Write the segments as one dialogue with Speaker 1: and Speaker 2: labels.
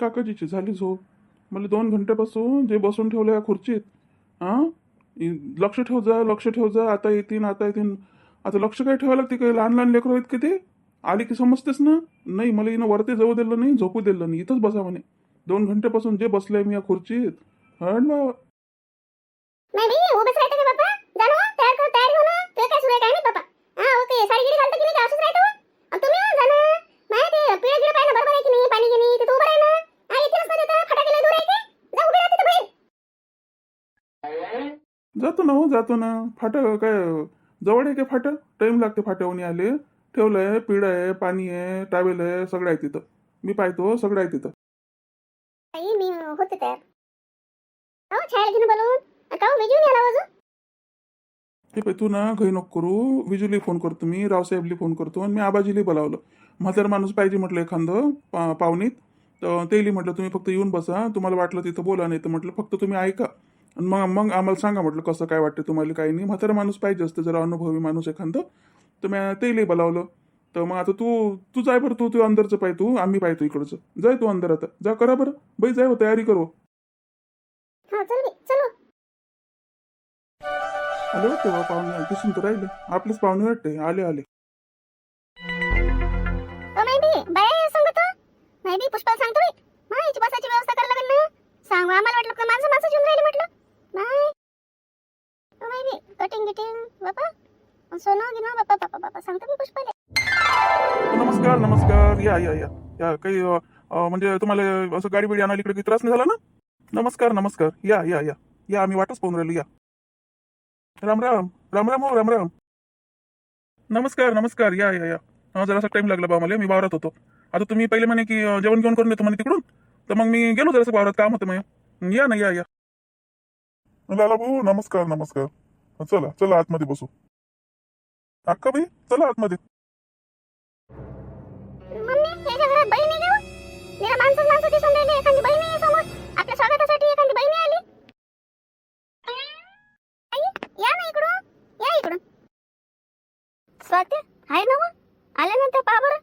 Speaker 1: काकाजीची झाली झोप. मला दोन घंट्यापासून जे बसून ठेवलं या खुर्चीत हां? लक्ष ठेव जा लक्ष ठेव जा आता येतीन आता येतीन आता लक्ष काय ठेवायला लागते काही लहान लहान लेकरं आहेत का ते? आली की समजतेस ना? नाही मला हिनं वरती जाऊ दिलं नाही झोपू दिलं नाही. इथंच बसा म्हणे. दोन घंट्यापासून जे बसलोय मी या खुर्चीत हड बा
Speaker 2: नाही बाई उभेच राहते का बाप्पा जाणं हो, तयार कर तयार हो ना ते काय सुरू आहे काय नाही बाप्पा हा ओके साडी गिरी घालतं की नाही का असंच राहतं हो. आणि तुम्ही हो, जाणं नाही ते पिढे गिडे पाहिजे बरोबर आहे की नाही पाणी गिनी ते तू उभं राह ना हा इथेच ना देता फटाके दूर आहे ते जा उभे राहते बाहेर
Speaker 1: जातो ना हो जातो ना. फाटा काय जवळ आहे काय फाटा? टाइम लागते फाट्यावणी आले ठेवलंय पिढ आहे पाणी आहे टावेल आहे सगळं आहे तिथं. मी पाहतो सगळं आहे तिथं.
Speaker 2: आई मी होते तयार. हो छायाला घेऊन बोलून का हो विजून याला वाजू
Speaker 1: हे पाय तू ना घाई नको करू. विजुली फोन करतो मी रावसाहेबली फोन करतो आणि मी आबाजीली बोलावलं. म्हातार माणूस पाहिजे म्हटलं एखादं पा पाहुणीत. तर तेली म्हटलं तुम्ही फक्त येऊन बसा. तुम्हाला वाटलं तिथं बोला नाही तर म्हटलं फक्त तुम्ही ऐका. आणि मग मग आम्हाला सांगा म्हटलं कसं काय वाटतं तुम्हाला काही नाही. म्हातारा माणूस पाहिजे असतं जरा अनुभवी माणूस एखादं. तर मी तेली बोलावलं तर मग आता तू तू जाय बरं तू तू अंदरचं पाय तू आम्ही पाहतो इकडचं. जाय तू अंदर आता. जा करा बरं. बाई जाय हो, तयारी करू.
Speaker 2: हा
Speaker 1: आले वाटते बा पाहुणे दिसून तर राहिले. आपलेच पाहुणे वाटते. आले आले.
Speaker 2: पुष्पाला सांगतो व्यवस्था करायला लागेल ना? सांगू आम्हाला वाटलं माझं माझं घेऊन राहिले म्हटलं? नाही ओ नाही कटिंग गिटिंग बापा सोनं गिनो बापा बापा बापा सांगतो मी पुष्पाले
Speaker 1: नमस्कार नमस्कार. या या या. या काही म्हणजे तुम्हाला असं गाडी बिडी आणायला इकडे काही त्रास नाही झाला ना? नमस्कार नमस्कार. या या या. या आम्ही वाटच पाहून राहिलो. या. राम राम. राम राम हो राम राम. नमस्कार नमस्कार. या या या. अ, जरासा टाइम लागला बा मला मी वावरात होतो. आता तुम्ही पहिले म्हणे की अ, जेवण घेऊन करून येतो म्हणे तिकडून. तर मग मी गेलो जरासं वावरात. काम होतं मग या ना या या.
Speaker 3: लाला भाऊ नमस्कार नमस्कार. चला चला आतमध्ये बसू. अक्का बाई चला आतमध्ये.
Speaker 2: मम्मी आहे माणसं माणसं दिसून राहिले एखादी समोर. एखादी आली. या ना इकडून. या हाय ना हो? मग आले पहा बरं.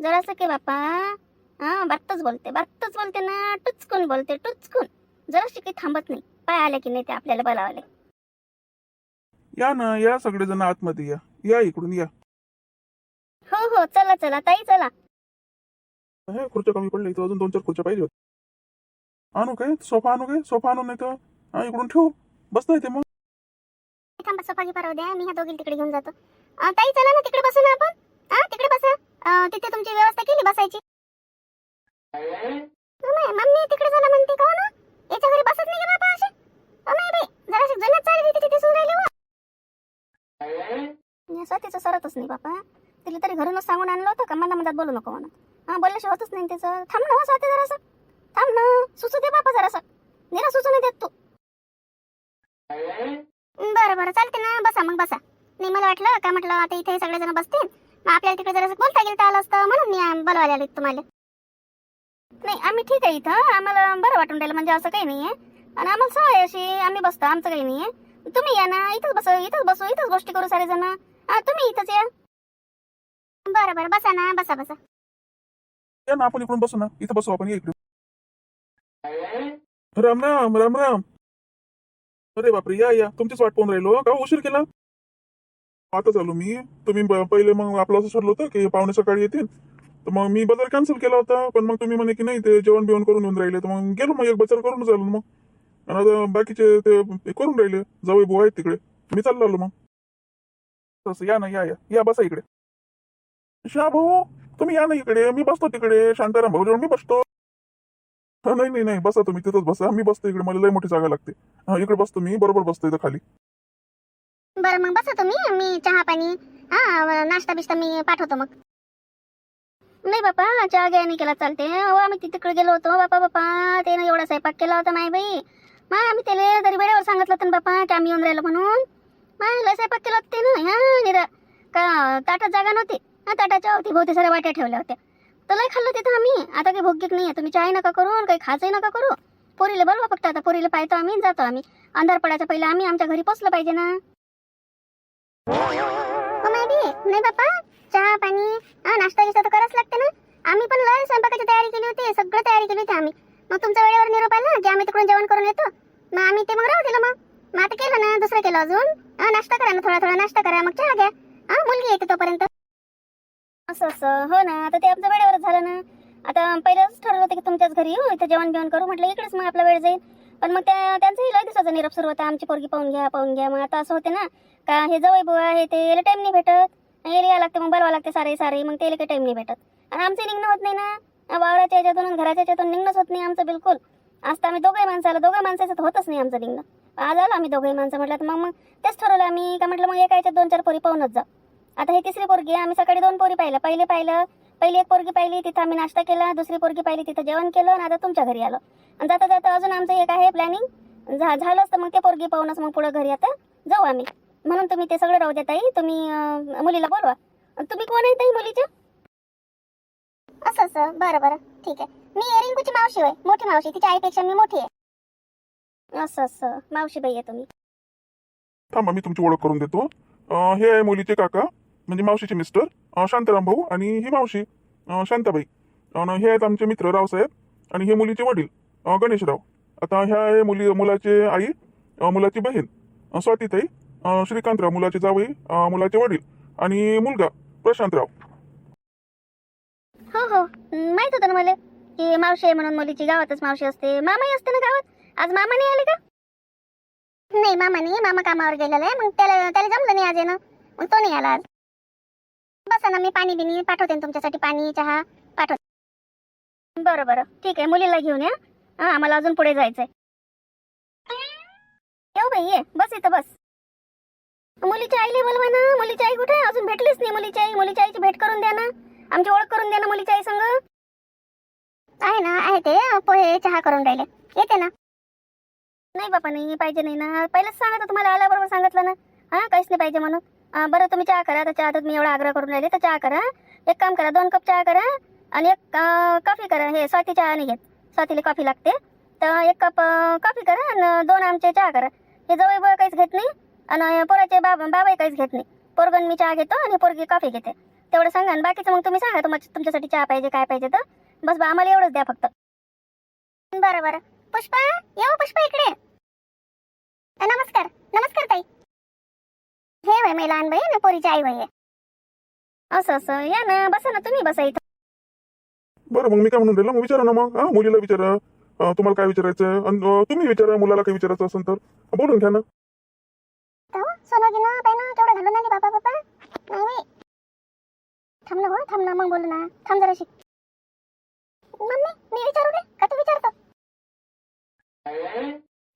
Speaker 2: जरासं के बापा हा बातच बोलते बातच बोलते ना. टुचकून बोलते टुचकून. जराशी काही थांबत नाही. पाय आले की नाही ते आपल्याला बोलावले.
Speaker 1: या ना या सगळेजण आतमध्ये या. या इकडून या.
Speaker 2: हो हो चला चला ताई चला.
Speaker 1: हे खुर्च्या कमी पडल्या इथं अजून दोन चार खुर्च्या पाहिजे होत्या. आणू काय? सोफा आणू काय? सोफा आणू नाही तर? हा इकडून ठेवू. बसता येते मग.
Speaker 2: थांबा सोफा परवा द्या. मी ह्या दोघीला तिकडे घेऊन जातो. अं, ताई चला ना तिकडे बसू ना आपण. हा तिकडे बसा. अं, तिथे तुमची व्यवस्था केली बसायची मम्मी मम्मी तिकडे चला म्हणते का हो ना याच्या घरी बसत नाही का बाबा असे अं, नाही बाई जराशी जुन्यात चालली तिथे दिसून राहिले वा होतच नाही बापा. तिला तरी घरूनच सांगून आणलं होतं का? मला मनात बोलू नको म्हणत हां बोलल्याशिवाय होतच नाही त्याचं थांब ना स्वाती जरासं. थांब ना सुचू दे बापा जरासं. निरा सुचू नाही देत तू. बरं बरं चालते ना. बसा मग बसा. नाही मला वाटलं का म्हटलं आता इथे सगळेजण बसतील. मग आपल्याला तिकडे जरा बोलता गेलं आलं असतं म्हणून मी बोलवायला आले तुम्हाला. नाही आम्ही ठीक आहे इथं. आम्हाला बरं वाटून राहिलं म्हणजे असं काही नाही आहे आणि आम्हाला सवय अशी आम्ही बसतो आमचं काही नाही आहे तुम्ही या ना इथंच बसू इथंच बसू इथंच गोष्टी करू सारे जण. तुम्ही इथंच या. बरं बरं बसा ना बसा बसा.
Speaker 1: या ना आपण इकडून बसू ना. इथं बसू आपण या इकडे राम राम राम राम. अरे बापरे या या. तुमचीच वाट पाहून राहिलो का उशीर केला? आता चालू मी. तुम्ही पहिले मग आपलं असं ठरलं होतं की पाहुणे सकाळी येतील. तर मग मी बाजार कॅन्सल केला होता. पण मग तुम्ही म्हणे की नाही ते जेवण बिवण करून येऊन राहिले. तर मग गेलो मग एक बाजार करून चालू मग. आणि आता बाकीचे ते करून राहिले. जावई भाऊ आहेत तिकडे. मी चाललो आलो मग. तसं या ना या या. या बसा इकडे. शहा भाऊ तुम्ही या ना इकडे. मी बसतो तिकडे. शांताराम भाऊ मी बसतो. नाही नाही नाही. बसा तुम्ही. तिथंच बसा. मी बसतो इकडे. मला लय मोठी जागा लागते. हा इकडे बसतो मी. बरोबर बसतो इथं खाली.
Speaker 2: बरं मग बसा तुम्ही. मी चहा पाणी हा नाश्ता बिस्ता मी पाठवतो मग. नाही बापा चहा घ्या नाही केला चालते. हो आम्ही तिकडे गेलो होतो. बापा बापा त्यानं एवढा स्वयंपाक केला होता माय बाई. मग आम्ही त्याला तरी वेळेवर सांगितलं होतं बापा की आम्ही येऊन राहिलो म्हणून. मग लय स्वयंपाक केला होते ना हा निरा. का ताटात जागा नव्हती? हा ताटाच्या होती भोवती साऱ्या वाट्या ठेवल्या होत्या. तर लय खाल्लं तिथं आम्ही. आता काही भोग्यक नाही आहे तुम्ही चाय नका करू काही खायचंही नका करू. पोरीला बोलवा फक्त. आता पोरीला पाहतो आम्ही जातो आम्ही. अंधार पडायच्या पहिले आम्ही आमच्या घरी पोचलं पाहिजे ना. नाही बाप्पा. चहा पाणी हा नाश्ता गिस्ता तर करावंच लागते ना. आम्ही पण लय स्वयंपाकाची तयारी केली होती. सगळं तयारी केली होती आम्ही. मग तुमच्या वेळेवर निरोप आला की आम्ही तिकडून जेवण करून येतो. मग आम्ही ते मग राहू दिलं मग. मग आता केलं ना दुसरं केलं अजून? हा, नाश्ता करा ना थोडा थोडा नाश्ता करा. मग चहा घ्या. हा मुलगी येते तोपर्यंत. असं असं. हो ना आता ते आमचं वेळेवरच झालं ना. आता पहिल्याच ठरवलं होतं की तुमच्याच घरी येऊ इथं जेवण बिवण करू. म्हटलं इकडेच मग आपला वेळ जाईल. पण मग त्या त्यांचंही लय दिवसाचा निरप सुरू होता. आमची पोरगी पाहून घ्या पाहून घ्या. मग आता असं होते ना का हे जवळ बुवा हे ते याला टाइम नाही भेटत. याला यायला लागते मग बोलवा लागते सारे सारे. मग त्याला काही टाइम नाही भेटत. आणि आमचं निघणं होत नाही ना. वावराच्या याच्यातून घराच्या याच्यातून निघणंच होत नाही आमचं बिलकुल. असतं आम्ही दोघंही माणसाला दोघं माणसाचं तर होतच नाही आमचं निघणं. आज आलो आम्ही दोघे माणसं म्हटलं तर मग मग तेच ठरवलं आम्ही. का म्हटलं मग एका याच्यात दोन चार पोरी पाहूनच जा. आता ही तिसरी पोरगी आहे. आम्ही सकाळी दोन पोरी पाहिलं. पहिले पाहिलं पहिली एक पोरगी पाहिली तिथं आम्ही नाश्ता केला. दुसरी पोरगी पाहिली तिथं जेवण केलं आणि आता तुमच्या घरी आलो. आणि जाता जाता अजून आमचं एक आहे प्लॅनिंग झा झालंच तर मग ते पोरगी पाहूनच मग पुढं घरी आता जाऊ आम्ही. म्हणून तुम्ही ते सगळं राहू देताई तुम्ही मुलीला बोलवा. आणि तुम्ही कोण आहे ताई मुलीच्या असं असं. बरं बरं. ठीक आहे. मी रिंकूची मावशी होय. मोठी मावशी. तिच्या आईपेक्षा मी मोठी आहे. असं असं. मावशी बाई आहे तुम्ही.
Speaker 1: थांबा मी तुमची ओळख करून देतो. अं, हे आहे मुलीचे काका म्हणजे मावशीचे मिस्टर अं, शांताराम भाऊ आणि ही मावशी अं, शांताबाई. आणि हे आहेत आमचे मित्र रावसाहेब आणि हे मुलीचे वडील अं, गणेशराव. आता ह्या आहे मुली मुलाचे आई अं, मुलाची बहीण अं, स्वातीताई अं, श्रीकांतराव मुलाचे जावई अं, मुलाचे वडील आणि मुलगा प्रशांतराव.
Speaker 2: हो हो हं, माहीत होतं ना मला की मावशी आहे म्हणून मुलीची गावातच मावशी असते. मामाही असते ना गावात? आज मामा नाही आले का? नाही मामा नाही मामा कामावर गेलेला आहे. मग त्याला त्याला जमलं नाही आज येणं. मग तो नाही आला आज. बसा ना मी पाणी बिनी पाठवते ना तुमच्यासाठी. पाणी चहा पाठवते. बरं बरं. ठीक आहे मुलीला घेऊन या. हा आम्हाला अजून पुढे जायचंय. येऊ बाई ये. बस इथं बस. मुलीच्या आईला बोलवा ना. मुलीची आई कुठे? अजून भेटलीच नाही मुलीची आई. मुलीच्या आईची भेट करून द्या ना. आमची ओळख करून द्या ना मुलीच्या आई संग. आहे ना आहे ते. पोहे चहा करून राहिले. येते ना. नाही बापा नाही पाहिजे नाही ना. पहिलेच सांगत तुम्हाला आल्याबरोबर सांगितलं ना. हा काहीच नाही पाहिजे म्हणून. बरं तुम्ही चहा करा तर चहा तर मी एवढा आग्रह करून राहिले. तर चहा करा. एक काम करा दोन कप चहा करा आणि एक कॉफी करा. हे स्वाती चहा नाही घेत. स्वातीला कॉफी लागते. तर एक कप कॉफी करा आणि दोन आमचे चहा करा. हे जवळ बळ काहीच घेत नाही आणि पोराचे बाबा बाबाही काहीच घेत नाही. पोरगण मी चहा घेतो आणि पोरगी कॉफी घेते. तेवढं सांगा आणि बाकीचं मग तुम्ही सांगा तुम्हाला तुमच्यासाठी चहा पाहिजे काय पाहिजे तर. बस बा आम्हाला एवढंच द्या फक्त. बरं बरं. पुष्पा येऊ पुष्पा इकडे. नमस्कार. नमस्कार ताई. हे वय मी लहान बाई ना पोरीची आई वय असं असं. या ना बसा ना तुम्ही बसा इथं.
Speaker 1: बरं मग मी काय म्हणून राहिलो? मग विचारा ना मग. हा मुलीला विचारा. अं, तुम्हाला काय विचारायचं अन, अं, तुम्ही विचारा मुलाला काही विचारायचं असेल तर. बोलून घ्या ना.
Speaker 2: सोनं गिनं पाय ना केवढं घालून आली बाबा बाबा नाही बाई थांब ना हो थांब ना मग बोलू ना. थांब जराशी. मम्मी मी विचारू रे? का तू विचारतो?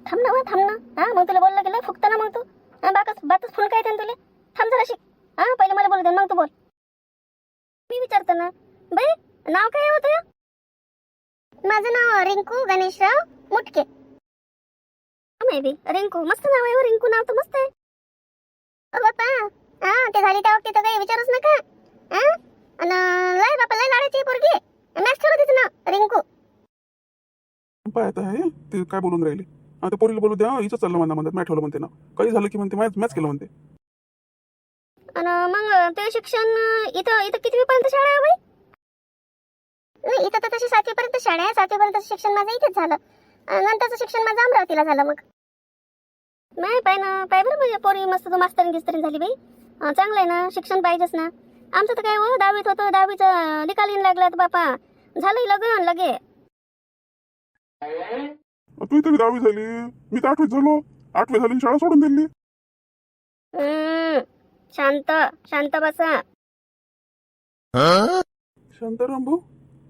Speaker 2: थांब ना हो थांब ना. हा मग तुला बोललं गेलं फुकता ना मग तू. हा बाकच बातच फुल काय तुला? थांब जराशी हा पहिले मला बोलू दे मग तू बोल. मी विचारतो ना. बाई नाव काय होतं माझं नाव रिंकू गणेशराव मुटके. मे बी रिंकू मस्त नाव आहे हो, रिंकू नाव तर मस्त आहे. बापा हा ते झाली त्या वक्ती तर काही विचारूच नका. हा अन लय बापा लय लाडाची पोरगी. मॅच ठेवलं तिचं नाव रिंकू.
Speaker 1: पाय आता आहे ते काय बोलून राहिले? आता पोरीला बोलू द्या हिचं चाललं म्हणा म्हणतात मॅच ठेवलं म्हणते ना. काही झालं की म्हणते मॅच मॅच केलं म्हणते.
Speaker 2: आणि मग ते शिक्षण इथं इथं कितवी पर्यंत शाळा आहे बाई? नाही इथं तर तशी सातवी पर्यंत शाळा आहे सातवी पर्यंत शिक्षण माझं इथेच झालं. नंतरचं शिक्षण माझं अमरावतीला झालं मग. नाही पाय ना पाय बरं म्हणजे पोरी मस्त तू मास्तरीन गिस्तरीन झाली बाई. चांगलं आहे ना शिक्षण पाहिजेच ना. आमचं तर काय हो दहावीत होतं दहावीचं निकाल येऊन लागला तर बापा. झालंय लग्न लगे.
Speaker 1: तू तरी दहावी झाली. मी तर आठवीत झालो. आठवी झाली आणि शाळा सोडून दिली.
Speaker 2: शांत शांत बसा.
Speaker 1: शांताराम भाऊ.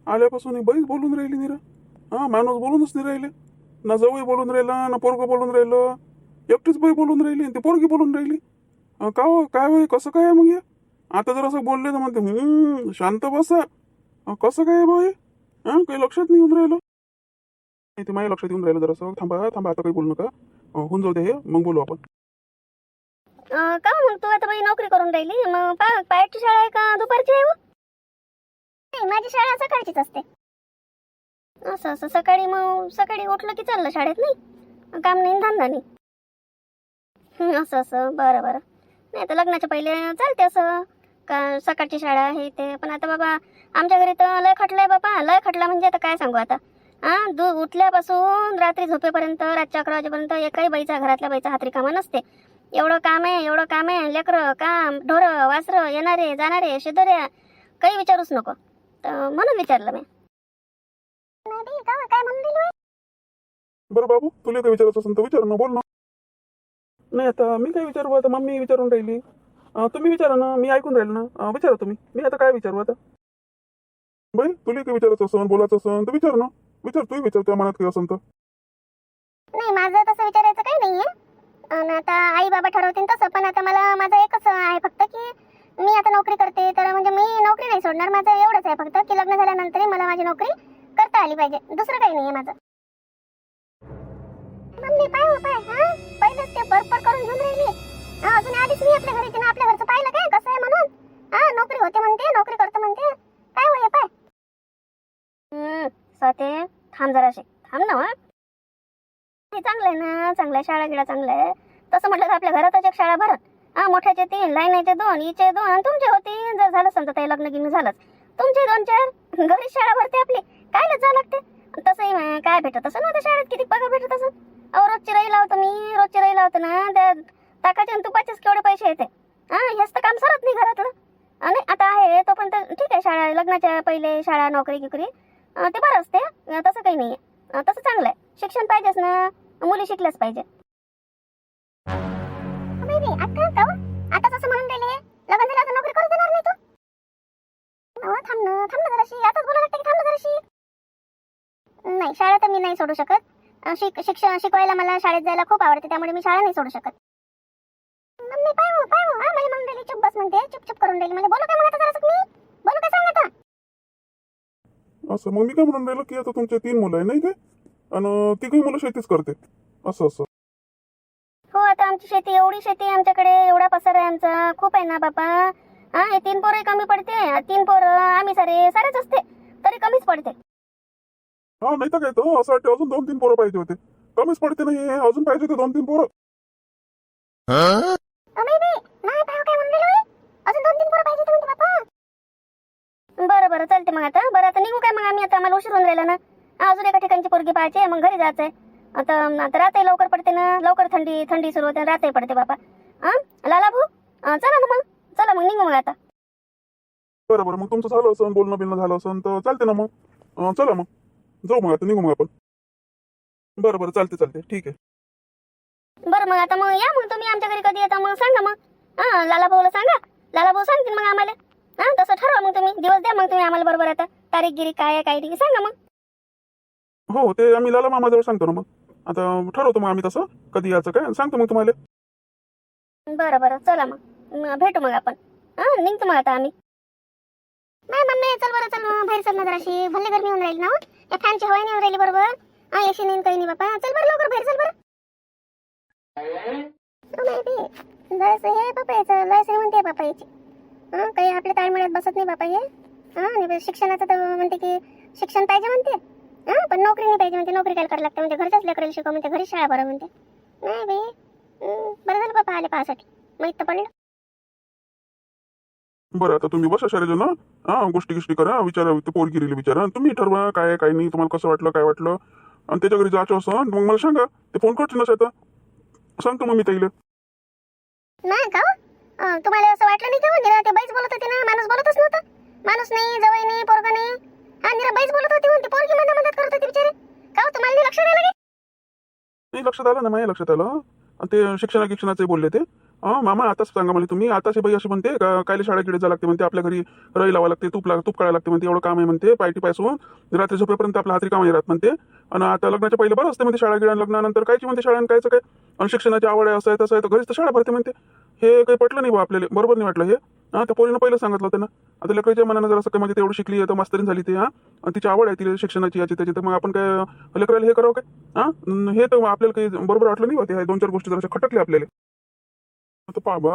Speaker 1: आल्यापासून ही बाईच बोलून राहिली निरा. हा माणूस बोलूनच नाही राहिले. ना जवळ बोलून राहिला ना पोरग बोलून राहिलं. एकटीच बाई बोलून राहिली आणि ती पोरगी बोलून राहिली. अं, का हो? काय होय कसं काय आहे मग हे? आता जर असं बोलले तर म्हणते "हम्म, शांत बसा. अं, कसं काय आहे भाऊ हे? हा काही लक्षात नाही येऊन राहिलं. नाही ते माझ्या लक्षात येऊन राहिलं जरासं. थांबा थांबा आता काही बोलू नका. अं, होऊन जाऊ दे हे मग बोलू आपण.
Speaker 2: अं, का मग तू आता बाई नोकरी करून राहिली? मग पा पायाची शाळा आहे का दुपारची आहे हो? नाही माझी शाळा सकाळचीच असते. असं असं सकाळी मग सकाळी उठलं की चाललं शाळेत नाही? काम नाही धंदा नाही. हं, असं असं बरं बरं. नाही तर लग्नाच्या पहिले चालते असं. का सकाळची शाळा आहे ते. पण आता बाबा आमच्या घरी तर लय खटलंय बापा लय खटला म्हणजे आता काय सांगू आता? हा दूध उठल्यापासून रात्री झोपेपर्यंत रातच्या अकरा वाजेपर्यंत एकही बाईचा घरातल्या बाईचा हातरी कामा नसते. एवढं काम आहे एवढं काम आहे लेकरं काम ढोरं वासरं येणारे जाणारे शेजाऱ्या काही विचारूच नको. तर म्हणून विचारलं मी. काय म्हणून
Speaker 1: बरं बाबू तुला काही विचारायचं असेल तर विचार ना बोल ना.
Speaker 3: नाही आता मी काय विचारू आता मम्मी विचारून राहिली. अं, तुम्ही विचारा ना मी ऐकून राहिलो ना. विचारा तुम्ही. मी आता काय विचारू आता?
Speaker 1: बाई तुला काही विचारायचं असेल बोलायचं असेल तर विचार ना. विचार तू विचार तुझ्या मनात काही असेल तर.
Speaker 2: नाही माझं तसं विचारायचं काही नाहीये. आणि आता आई बाबा ठरवतील तसं पण आता मला माझं एकच आहे फक्त की मी आता नोकरी करते तर म्हणजे मी नोकरी नाही सोडणार माझं एवढंच आहे फक्त की लग्न झाल्यानंतरही मला माझी नोकरी करता आली पाहिजे. दुसरं काही नाहीये माझं. मम्मी पाय हो पाय. हा? पहिलेच ते बरोबर करून घेऊन राहिली. हा, अजून आलीच नाही आपल्या घरी तिने आपल्या घरचं पाहिलं काय? कसं आहे म्हणून? हा नोकरी होते म्हणते नोकरी करतो म्हणते. काय होय पाय. ते थांब थांब शिक थांब ना हे चांगलं आहे ना चांगलं आहे शाळा गिळा चांगलं आहे. तसं म्हटलं तर आपल्या घरातच एक शाळा भरत हा मोठ्याचे तीन लाईनाचे दोन हिचे दोन आणि तुमचे होते जर झालं समजा ते लग्न गिग्न झालंच. तुमचे दोन चार घरी शाळा भरते आपली. काय जा लागते? तसंही काय भेटत असं ना त्या शाळेत किती पगार भेटत असं? अहो रोजची रही लावतो मी रोजची रही लावतो ना त्या ताकाचे आणि तुपाचेच केवढे पैसे येते. हा हेच तर काम सरत नाही घरातलं. आणि आता आहे तो पण तर ठीक आहे शाळा लग्नाच्या पहिले शाळा नोकरी गिकरी. ते बरं असते. अं, तसं काही नाही आहे तसं चांगलं आहे. शिक्षण पाहिजेच ना. मुली शिकल्याच पाहिजे आता कसं म्हणून राहिले. लग्न झालं आता नोकरी करू देणार नाही तू. थांब ना थांब ना जराशी. आताच बोला लागते की थांब ना जराशी. नाही शाळा तर मी नाही सोडू शकत. शिक शिक्षण शिकवायला मला शाळेत जायला खूप आवडते त्यामुळे मी शाळा नाही सोडू शकत. मम्मी पाय हो, पाय हो. हा मला म्हणून राहिली चुप बस म्हणते. चुप चुप करून राहिली. म्हणजे बोलू काय म्हणत आता मी? बोलू काय सांग आता
Speaker 1: असं. मग मी काय म्हणून राहिलो की आता तुमचे तीन मुलं आहे नाही काय आणि तिघही मुलं शेतीच करते. असं असं.
Speaker 2: हो आता आमची शेती एवढी शेती आहे आमच्याकडे एवढा पसार आहे आमचा. खूप आहे ना बापा? हा हे तीन पोरं कमी पडते. तीन पोरं आम्ही सारे सारेच असते. तरी कमीच पडते.
Speaker 1: हा नाही तर काय तर असं वाटतं अजून दोन तीन पोरं पाहिजे होते. कमीच पडते नाही अजून पाहिजे होते दोन तीन पोरं
Speaker 2: बरं चालते मग आता. बरं आता निघू काय मग आम्ही? आता आम्हाला उशीर होऊन राहिला ना. अजून एका ठिकाणची पोरगी पाहायची मग घरी जायचंय. आता आता रातही लवकर पडते ना. लवकर थंडी थंडी सुरू होते रातही पडते बापा. हा लाला भाऊ चला ना मग. चला मग निघू मग आता.
Speaker 1: बरं बरं. मग तुमचं झालं असं बोलणं बिलणं झालं असं तर चालते ना मग. अं, चला मग. जाऊ मग आता निघू मग आपण. बरं बरं. चालते चालते ठीक आहे.
Speaker 2: बरं मग आता मग या मग. तुम्ही आमच्या घरी कधी येता मग सांगा मग. हा लाला भाऊला सांगा. लाला भाऊ सांगतील मग आम्हाला. हा तसं ठरवा मग तुम्ही. दिवस द्या मग तुम्ही आम्हाला बरोबर आता. तारीख गिरी काय आहे काय नाही सांगा मग.
Speaker 1: हो ते आम्ही लाला मामाजवळ सांगतो ना मग. आता ठरवतो मग आम्ही तसं. कधी यायचं काय सांगतो मग तुम्हाला.
Speaker 2: बरं बरं. चला मग. म, भेटू मग आपण. हा निघतो मग आता आम्ही. नाही मम्मी. चल बरं चल. मग, बाहेर चल ना जराशी. भल्ले गरमी होऊन राहिली ना हो. या फॅनची हवा नाही होऊन राहिली बरोबर? हा एसी नाही काही नाही बापा. चल बरं लवकर बाहेर चल बरं. ओ baby, जायचं हे बापा याचं जायचं म्हणते बापा याची हा काही आपल्या ताळमेळ्यात बसत नाही बापा हे. हा शिक्षणाचं तर म्हणते की शिक्षण पाहिजे म्हणते. हा पण नोकरी नाही पाहिजे म्हणते. नोकरी काय करायला लागते म्हणते. घरच्याच लेकराला शिकव म्हणते. घरी शाळा भरा म्हणते. नाही बाई. बरं झालं बापा आले पाहासाठी. माहीत तर पडलं.
Speaker 1: बरं आता तुम्ही बसा शाळेत ना हा गोष्टी गिष्टी करा. विचारा ते पोरगिरीला विचारा. तुम्ही ठरवा काय काय नाही. तुम्हाला कसं वाटलं काय वाटलं. आणि त्याच्या घरी जायचं असं मग मला सांगा. ते फोन करते ना सांगतो मग मी ताईला.
Speaker 2: नाही का हो? तुम्हाला असं वाटलं नाही का? म्हणजे हो? निरा ते बाईच बोलत होते ना माणूस बोलतच नव्हता. माणूस नाही जवळ नाही पोरग नाही. हा निरा बाईच बोलत होती म्हणते पोरगी मधा मदत करत होती बिचारे. का तुम्हाला नाही लक्ष द्यायला
Speaker 1: नाही लक्षात आलं ना माझ्या लक्षात आलं. ते शिक्षणा शिक्षणाचे बोलले ते. हा मामा आताच सांगा मला तुम्ही. आताच हे बाई अशी म्हणते कायले शाळा किडे जावं लागते म्हणते आपल्या घरी रई लावा लागते तूप लाग तूप काढायला लागते म्हणते एवढं काम आहे म्हणते पायटी पायसून रात्री झोपेपर्यंत आपल्या हातरी काम राहत म्हणते. आणि आता लग्नाच्या पहिले बरं असते म्हणते शाळा गिळा लग्नानंतर कायची म्हणते शाळा कायचं काय? आणि शिक्षणाची आवड आहे असं आहे तसं आहे तर घरीच तर शाळा भरते म्हणते. हे काही पटलं नाही बा आपल्याला. बरोबर नाही वाटलं हे? हा त्या पोरीनं पहिलं सांगितलं होतं ना. आता लेकराच्या मनानं जर असं काय म्हणजे तेवढं शिकली आहे तर मास्तरीन झाली ती हा. तिची आवड आहे तिला शिक्षणाची याची त्याची. तर मग आपण काय लेकराला हे करावं काय? हा? हे तर आपल्याला काही बरोबर वाटलं नाही होते दोन चार गोष्टी जरा खटकल्या आपल्याला. आता पा बा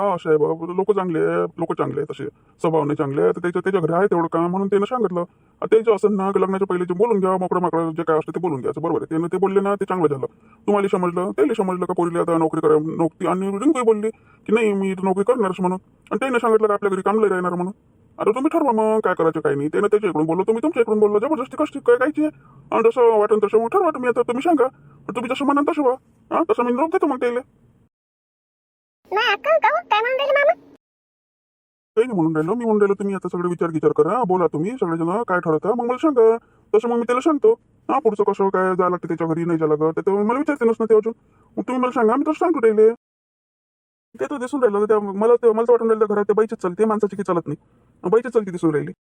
Speaker 1: लोक चांगले लोक चांगले आहे तसे स्वभावने चांगले आहे त्याच्या त्याच्या घरी आहे तेवढं काम म्हणून त्यानं सांगितलं. त्याचं असं ना की लग्नाच्या पहिले जे बोलून घ्या मोकळं माकडं जे काय असतं ते बोलून घ्यायचं. बरोबर आहे. त्यानं ते बोलले ना ते चांगलं झालं. तुम्हाला समजलं? त्याला समजलं का पोरीला आता नोकरी करा नोकरी आणि रिंकू बोलली? की नाही मी नोकरी करणारच म्हणून. आणि त्यानं सांगितलं का आपल्या घरी कामलं राहणार म्हणून. अरे तुम्ही ठरवा मग काय करायचं काय नाही. त्यानं त्याच्या इकडून बोललो तुम्ही तुमच्या इकडून बोललो. जबरदस्ती कष्ट काय कायची आहे? आणि जसं वाटेल तसं मग ठरवा तुम्ही आता. तुम्ही सांगा. तुम्ही जसं म्हणाल तसं व्हा. तसं मी निरोप देतो मग त्याला.
Speaker 3: नाही का हो? काय म्हणून राहिले मामा?
Speaker 1: काही नाही म्हणून राहिलो. मी म्हणून राहिलो तुम्ही आता सगळे विचार विचार करा. बोला तुम्ही सगळेजण काय ठरवता? मग मला सांगा. तसं मग मी त्याला सांगतो. हा पुढचं कसं काय जायला लागतं त्याच्या घरी नाही जायला लागत. तर मला विचारते नसतं ते अजून. मग तुम्ही मला सांगा. मी तसं सांगतो त्याला. ते तर दिसून राहिलं. त्या मला ते मला तर वाटून राहिलं घरात त्या बाईचीच चालते. माणसाची की चालत नाही. बाईचीच चालते दिसून राहिली.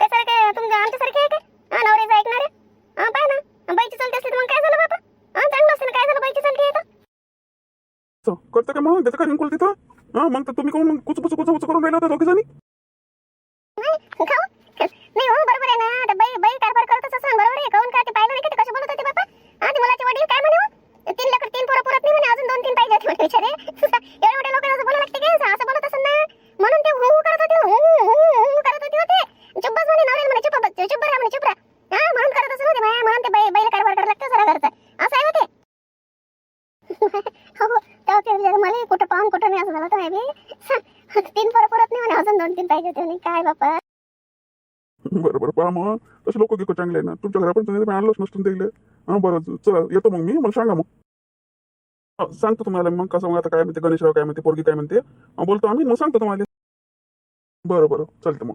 Speaker 3: सारखे तुमच्या आमच्यासारखे आहे काय हा नवऱ्याचं ऐकणारे. हा पाय ना. बाईची चलती असली तर मग काय झालं बाबा हा चांगलं असतं ना काय झालं बाईची चलती आहे तर
Speaker 1: असं करतो का मग? त्याचं काय रिंकुल तिथं? हा मग तर तुम्ही कोण कुच कुच कुच कुच करून राहिला होता दोघे जणी
Speaker 3: खाऊ? नाही हो बरोबर आहे ना. आता बाई बाई कारभार करत असं बरोबर आहे. काऊन का ते पाहिलं नाही का ते? कसे बोलत होते बाबा हा ते मुलाचे वडील काय म्हणे हो? तीन लेकर तीन पोरं पुरत नाही म्हणे अजून दोन तीन पाहिजे होते म्हणे बिचारे एवढे मोठे लोक असं बोलायला लागते की? असं बोलत ना. म्हणून ते हू हू करत होते हू हू हू करत होते होते. चुप म्हणे नवऱ्याला म्हणे चुप चुप राहा म्हणे चुप राहा हा म्हणून करत असं होते बाया. म्हणून ते बाई बाईला कारभार करायला लागतं सारा घरचा असं आहे होते हो हो तेव्हा ते जरा मला कुठं पाहून कुठं नाही असं झालं तर बी तीन परत परत नाही म्हणे अजून दोन तीन पाहिजे होते म्हणे. काय बापा?
Speaker 1: बरं बरं पहा मग. तसे लोक घेतो चांगले आहे ना. तुमच्या घरापर्यंत तुम्ही आणलंच नसतं त्याला हा बरं चला येतो मग मी. मला सांगा मग. सांगतो तुम्हाला मग कसं मग आता काय म्हणते गणेशराव काय म्हणते पोरगी काय म्हणते. बोलतो आम्ही मग सांगतो तुम्हाला. बरं बरं चालतं मग.